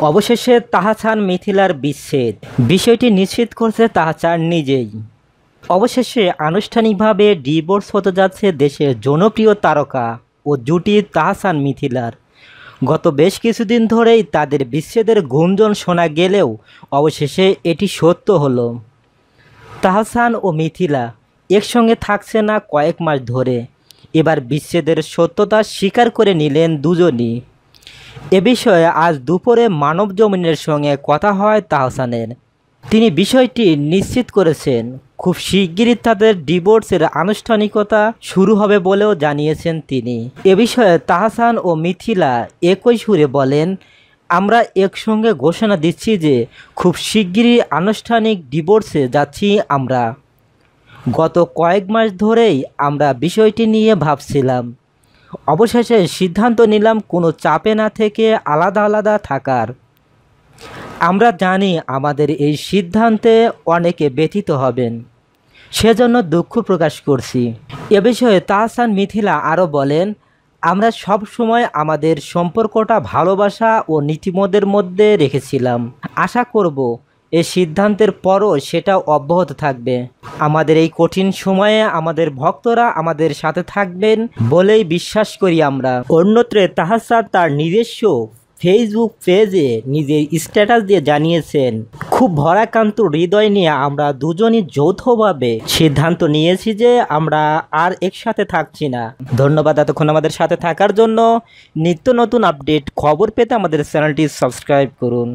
অবশেষে তাহাসান মিথিলার বিচ্ছেদ। বিষয়টি নিশ্চিত করছে তাহাসান নিজেই। অবশেষে আনুষ্ঠানিকভাবে ডিভোর্স হতে যাচ্ছে দেশের জনপ্রিয় তারকা ও জুটি তাহাসান মিথিলার। গত বেশ কিছুদিন ধরেই তাদের বিচ্ছেদের গুঞ্জন শোনা গেলেও অবশেষে এটি সত্য হলো। তাহসান ও মিথিলা একসঙ্গে থাকছে না কয়েক মাস ধরে। এবার বিচ্ছেদের সত্যতা স্বীকার করে নিলেন দুজনই। এ বিষয়ে আজ দুপুরে মানব জমিনের সঙ্গে কথা হয় তাহসানের। তিনি বিষয়টি নিশ্চিত করেছেন, খুব শিগগিরই তাদের ডিভোর্সের আনুষ্ঠানিকতা শুরু হবে বলেও জানিয়েছেন তিনি। এ বিষয়ে তাহসান ও মিথিলা একই সুরে বলেন, আমরা একসঙ্গে ঘোষণা দিচ্ছি যে খুব শিগগিরই আনুষ্ঠানিক ডিভোর্সে যাচ্ছি আমরা। গত কয়েক মাস ধরেই আমরা বিষয়টি নিয়ে ভাবছিলাম। অবশেষে সিদ্ধান্ত নিলাম কোনো চাপে না থেকে আলাদা আলাদা থাকার। আমরা জানি আমাদের এই সিদ্ধান্তে অনেকে ব্যথিত হবেন। সেজন্য দুঃখ প্রকাশ করছি। এ বিষয়ে তাহসান মিথিলা আরও বলেন, আমরা সব সময় আমাদের সম্পর্কটা ভালোবাসা ও নীতিমদের মধ্যে রেখেছিলাম। আশা করব এ সিদ্ধান্তের পরও সেটা অব্যাহত থাকবে। আমাদের এই কঠিন সময়ে আমাদের ভক্তরা আমাদের সাথে থাকবেন বলেই বিশ্বাস করি আমরা। অন্যত্রে তাহাসান তার নিজস্ব ফেসবুক পেজে নিজের স্ট্যাটাস দিয়ে জানিয়েছেন, খুব ভরাকান্ত হৃদয় নিয়ে আমরা দুজনই যৌথভাবে সিদ্ধান্ত নিয়েছি যে আমরা আর একসাথে থাকছি না। ধন্যবাদ এতক্ষণ আমাদের সাথে থাকার জন্য। নিত্য নতুন আপডেট খবর পেতে আমাদের চ্যানেলটি সাবস্ক্রাইব করুন।